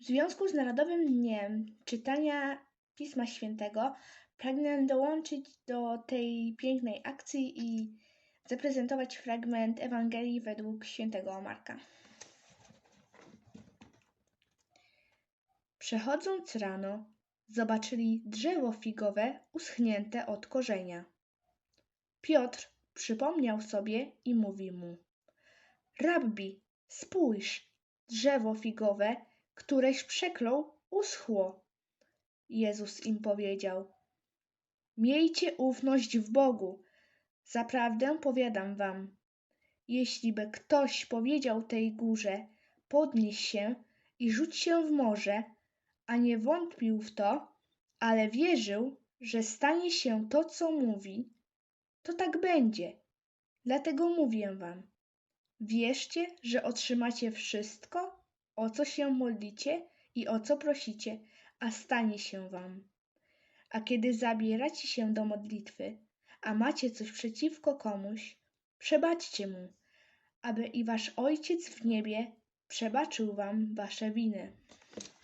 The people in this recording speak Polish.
W związku z Narodowym Dniem Czytania Pisma Świętego pragnę dołączyć do tej pięknej akcji i zaprezentować fragment Ewangelii według świętego Marka. Przechodząc rano, zobaczyli drzewo figowe uschnięte od korzenia. Piotr przypomniał sobie i mówi mu: Rabbi, spójrz, drzewo figowe, któreś przeklął, uschło. Jezus im powiedział: Miejcie ufność w Bogu. Zaprawdę powiadam wam, jeśli by ktoś powiedział tej górze, podnieś się i rzuć się w morze, a nie wątpił w to, ale wierzył, że stanie się to, co mówi, to tak będzie. Dlatego mówię wam, wierzcie, że otrzymacie wszystko, o co się modlicie i o co prosicie, a stanie się wam. A kiedy zabieracie się do modlitwy, a macie coś przeciwko komuś, przebaczcie mu, aby i wasz Ojciec w niebie przebaczył wam wasze winy.